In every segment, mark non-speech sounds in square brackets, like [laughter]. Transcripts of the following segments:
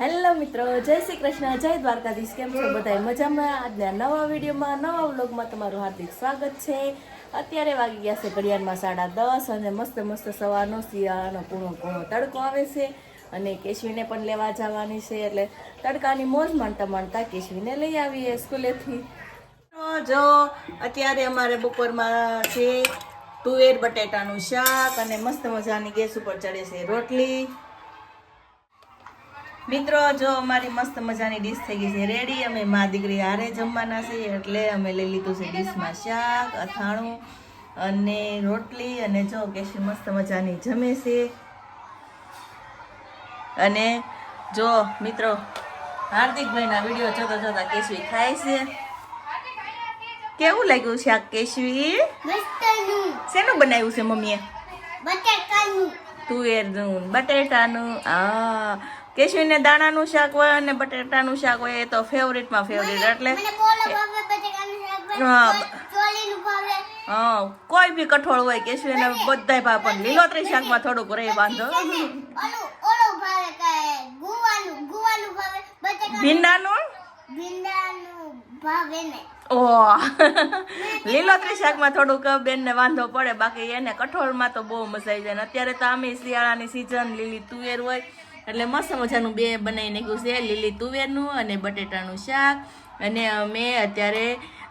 Hello મિત્રો, જય શ્રી કૃષ્ણ, જય દ્વારકાધીશ. કેમ છો બધા મજામાં? આજના નવા વિડીયોમાં, નવા વ્લોગમાં તમારું હાર્દિક સ્વાગત છે. અત્યારે વાગી ગયા છે ઘડિયાળમાં સાડા દસ અને મસ્ત મસ્ત સવારનો શિયાળાનો કૂણો કૂણો તડકો આવે છે અને કેશવીને પણ લેવા જવાની છે એટલે તડકાની મોજ માણતા માણતા કેશવીને લઈ આવીએ સ્કૂલેથી. જો, અત્યારે અમારે બપોરમાં છે તુવેર બટેટાનું શાક અને મસ્ત મજાની ગેસ ઉપર ચડે છે રોટલી. મિત્રો જો અમારી મસ્ત મજાની ડીશ થઈ ગઈ છે. રેડી અમે મા દીકરી હારે જમવાના છે એટલે અમે લઈ લીધું છે ડીશમાં શાક અથાણું અને રોટલી. અને જો કેશી મસ્ત મજાની જમે છે. અને જો મિત્રો હાર્દિકભાઈના વીડિયો જોતા જોતા કેશવી ખાય છે. કેવું લાગ્યું શાક કેશવી શેનું બનાવ્યું છે મમ્મીએ? બટેટાનું તુવેરનું બટેટાનું. આ કેશવીને દાણાનું શાક હોય અને બટેટાનું શાક હોય એ તો ફેવરેટમાં ફેવરેટ એટલે હા. કોઈ બી કઠોળ હોય કેશવીને બધાય ભાવ પણ લીલોતરી શાકમાં થોડુંક રહે વાંધો. ભીંડાનું? લીલોતરી શાકમાં થોડુંક બેનને વાંધો પડે બાકી એને કઠોળમાં તો બહુ મજા આવી જાય. ને અત્યારે તો આમે શિયાળાની સિઝન લીલી તુવેર હોય એટલે મસ્ત મજાનું બે બનાવી નાખ્યું છે લીલી તુવેરનું અને બટેટાનું શાક. અને અમે અત્યારે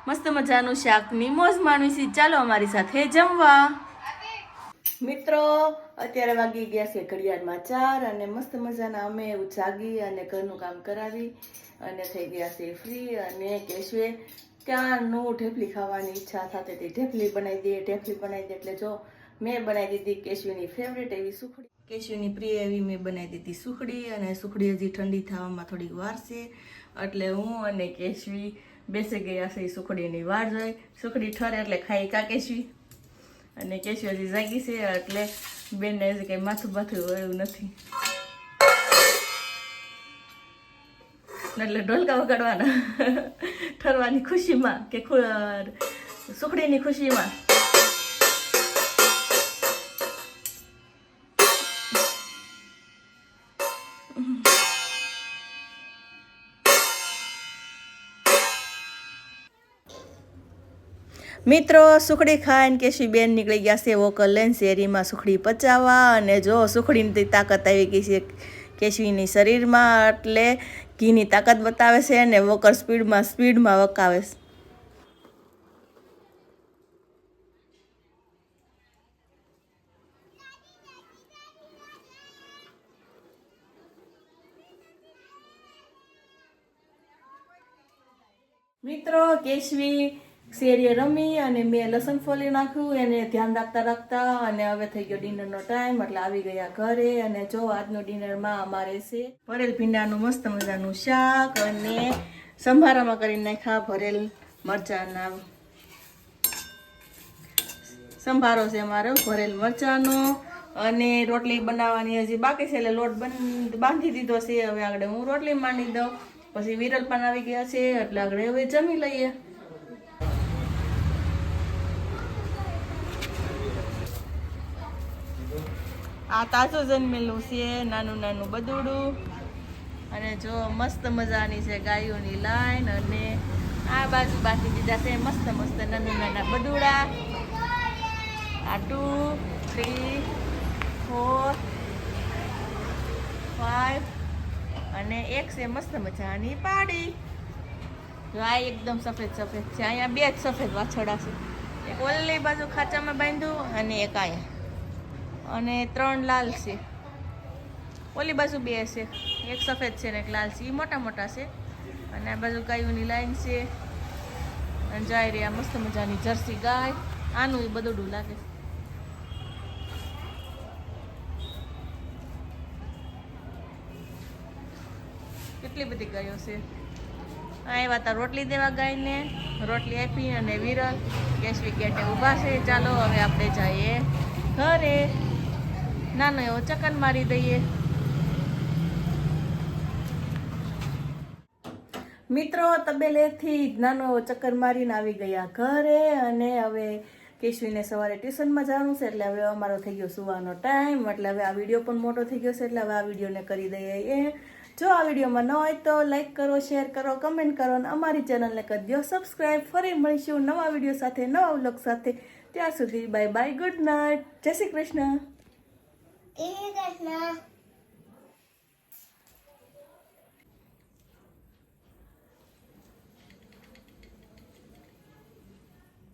મસ્ત મજાનું શાકની મોજ માણવી છીએ. ચાલો અમારી સાથે જમવા. મિત્રો, અત્યારે વાગી ગયા છે ઘડિયાળમાં ચાર અને મસ્ત મજાના અમે એવું જાગી અને ઘરનું કામ કરાવી અને થઈ ગયા છે ફ્રી અને કેશવે ક્યાંનું ઢેફલી ખાવાની ઈચ્છા સાથે તે ઢેફલી બનાવી દઈએ ઢેફલી બનાવી દે. એટલે જો મેં બનાવી દીધી કેશવીની ફેવરેટ એવી સુખડી. કેશવીની પ્રિય એવી મેં બનાવી દીધી સુખડી અને સુખડી હજી ઠંડી થવામાં થોડીક વાર છે. એટલે હું અને કેશવી બેસી ગયા છે સુખડીની વાર જોઈ. સુખડી ઠરે એટલે ખાઈ કા કેશવી? અને કેશવી હજી જાગી છે એટલે બેનને હજી કંઈ માથું બાથું એવું નથી. એટલે ઢોલકા વગાડવાના. [laughs] ઠરવાની ખુશીમાં કે સુખડીની ખુશીમાં. મિત્રો, સુખડી ખાઈને કેશી બેન નીકળી ગયા છે વોકલ લઈને શેરીમાં સુખડી પચાવવા અને જો સુખડીની તાકાત આવી ગઈ છે કેશવીની શરીરમાં, એટલે ઘીની તાકાત બતાવે છે અને વોકર સ્પીડમાં સ્પીડમાં વકાવે છે. મિત્રો, કેશવી શેરીએ રમી અને મેં લસણ ફોલી નાખ્યું, એને ધ્યાન રાખતા રાખતા અને હવે થઈ ગયો ડિનરનો ટાઈમ એટલે આવી ગયા ઘરે અને જો આજનો ડિનરમાં અમારે છે ભરેલ ભીંડાનું મસ્ત મજાનું શાક અને સંભારામાં કરી નાખ્યા ભરેલ મરચાના. સંભારો છે અમારો, ભરેલ મરચાનો અને રોટલી બનાવવાની હજી બાકી છે, એટલે લોટ બાંધી દીધો છે. હવે આગળ હું રોટલી માંડી દઉં. પછી વિરલ પણ આવી ગયા છે, એટલે આગળ હવે જમી લઈએ. આ તાજું જન્મેલું છે, નાનું નાનું બદુડું અને જો મસ્ત મજાની છે ગાયોની લાઈન અને આ બાજુ બાકી દીધા છે મસ્ત મસ્ત નાના નાના બદુડા આ ટુ થ્રી ફોર ફાઈવ અને એક છે મસ્ત મજાની પાડી. જો આ એકદમ સફેદ સફેદ છે. અહીંયા બે જ સફેદ વાછડા છે. એક ઓલી બાજુ ખાચામાં બાંધ્યું અને એક અહીંયા. અને ત્રણ લાલ છે. ઓલી બાજુ બે છે. એક સફેદ છે ને એક લાલ છે. એ મોટા મોટા છે. અને આ બાજુ ગાયોની લાઈન છે. અને જાય રહ્યા મસ્ત મજાની જર્સી ગાય. આનું એ બધું લાગે. કેટલી બધી ગાયો છે. આવ્યા હતા રોટલી દેવા ગાયને. રોટલી આપી અને વિરલ. કેશવી ગેટે ઊભા છે. ચાલો હવે આપણે જઈએ ઘરે. નાનો એવો ચકન મારી દઈએ. મિત્રો, તબેલેથી નાનો એવો ચક્કર મારીને આવી ગયા ઘરે અને હવે કેશવીને સવારે ટ્યુશનમાં જવાનું છે, એટલે હવે અમારો થઈ ગયો સુવાનો ટાઈમ, એટલે હવે આ વીડિયો પણ મોટો થઈ ગયો છે, એટલે હવે આ વિડીયોને કરી દઈએ એ. જો આ વિડીયોમાં ન હોય તો લાઇક કરો, શેર કરો, કમેન્ટ કરો અને અમારી ચેનલને કરી દો સબસ્ક્રાઈબ ફરી મળીશું નવા વીડિયો સાથે, નવા વ્લોગ સાથે. ત્યાં સુધી બાય બાય ગુડ નાઇટ. જય શ્રી કૃષ્ણ. એ કૃષ્ણ